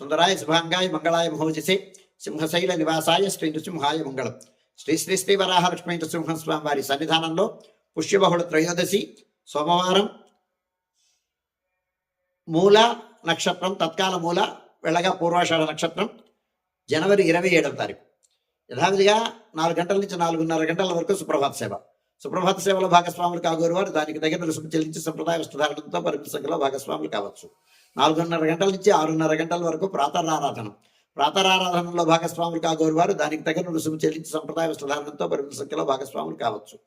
సుందరాయ శుభాంగాయ మంగళాయ మహోజసే సింహశైల నివాసాయ శ్రీ నృసింహాయ మంగళం శ్రీ శ్రీ శ్రీ వరాహలక్ష్మీ లక్ష్మీ నృసింహస్వామి వారి సన్నిధానంలో పుష్యబహుళ త్రయోదశి సోమవారం మూల నక్షత్రం తత్కాల మూల వెళ్ళగా పూర్వాషాఢ నక్షత్రం జనవరి ఇరవై ఏడవ తారీఖు యథావిధిగా నాలుగు గంటల నుంచి నాలుగున్నర గంటల వరకు సుప్రభాత సేవ సుప్రభాత సేవలో భాగస్వాములు కాగోరు వారు దానికి తగిన రుసుము చెల్లించి సంప్రదాయ వస్త్రధారణతో పరిమిత సంఖ్యలో భాగస్వాములు కావచ్చు. నాలుగున్నర గంటల నుంచి ఆరున్నర గంటల వరకు ప్రాతరారాధన. ప్రాతరారాధనలో భాగస్వాములు కాగోరు వారు దానికి తగిన రుసుము చెల్లించి సంప్రదాయ వస్త్రధారణతో పరిమిత సంఖ్యలో భాగస్వాములు కావచ్చు.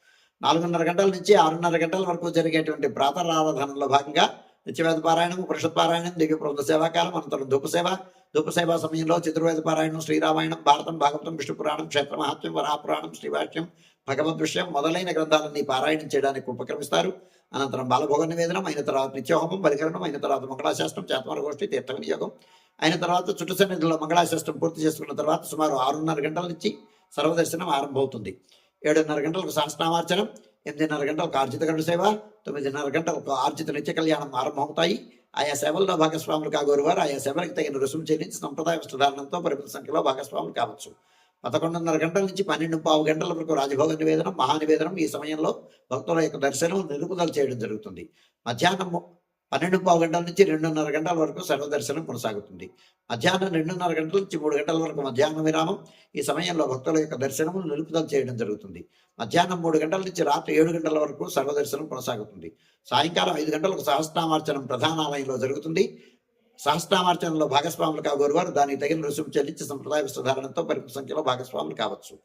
నాలుగున్నర గంటల నుంచి ఆరున్నర గంటల వరకు జరిగేటువంటి ప్రాతరారాధనలో భాగంగా నిత్యవేద పారాయణం పురుషత్ పారాయణం దివ్య ప్రభుత్వ సేవాకాలం అనంతరం ధూప సేవ ధూపసేవా సమయంలో చతుర్వేద పారాయణం శ్రీరామాయణం భారతం భాగవతం విష్ణు పురాణం క్షేత్ర మహాత్మ్యం వరాపురాణం శ్రీవాక్యం భగవద్ విషయం మొదలైన గ్రంథాలన్నీ పారాయణం చేయడానికి ఉపక్రమిస్తారు. అనంతరం బాలభోగ నివేదనం అయిన తర్వాత నిత్యహోమం బలికరణం అయిన తర్వాత మంగళాశాస్త్రం చేతమరగోష్ఠి తీర్థ వినియోగం అయిన తర్వాత చుట్టు సన్నిధిలో మంగళాశాస్త్రం పూర్తి చేసుకున్న తర్వాత సుమారు ఆరున్నర గంటల నుంచి సర్వదర్శనం ఆరంభమవుతుంది. ఏడున్నర గంటలకు సహస్నామార్చనం ఎనిమిదిన్నర గంటలకు ఆర్జిత గంట సేవ తొమ్మిదిన్నర గంటలకు ఆర్జిత నిత్య కళ్యాణం ఆరంభమవుతాయి. ఆయా సేవల్లో భాగస్వాములు కాగోరు వారు ఆయా సేవలకు తగిన రుసుము చెల్లించి సంప్రదాయ వస్త్రధారణంతో పరిమిత సంఖ్యలో భాగస్వాములు కావచ్చు. పదకొండున్నర గంటల నుంచి పన్నెండు పావు గంటల వరకు రాజభోగ నివేదనం మహానివేదనం ఈ సమయంలో భక్తుల యొక్క దర్శనం నిలుపుదల చేయడం జరుగుతుంది. మధ్యాహ్నం పన్నెండు పావు గంటల నుంచి రెండున్నర గంటల వరకు సర్వదర్శనం కొనసాగుతుంది. మధ్యాహ్నం రెండున్నర గంటల నుంచి మూడు గంటల వరకు మధ్యాహ్న విరామం. ఈ సమయంలో భక్తుల యొక్క దర్శనము నిలుపుదల చేయడం జరుగుతుంది. మధ్యాహ్నం మూడు గంటల నుంచి రాత్రి ఏడు గంటల వరకు సర్వదర్శనం కొనసాగుతుంది. సాయంకాలం ఐదు గంటలకు సహస్నామార్చనం ప్రధానాలయంలో జరుగుతుంది. సహస్రామార్చనలో భాగస్వాములు కాగోరు వారు దానికి తగిన రుసుము చెల్లించి సంప్రదాయ సుధారణతో పరిపూర్ణ సంఖ్యలో భాగస్వాములు కావచ్చు.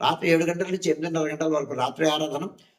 రాత్రి ఏడు గంటల నుంచి ఎనిమిదిన్నర గంటల వరకు రాత్రి ఆరాధనం.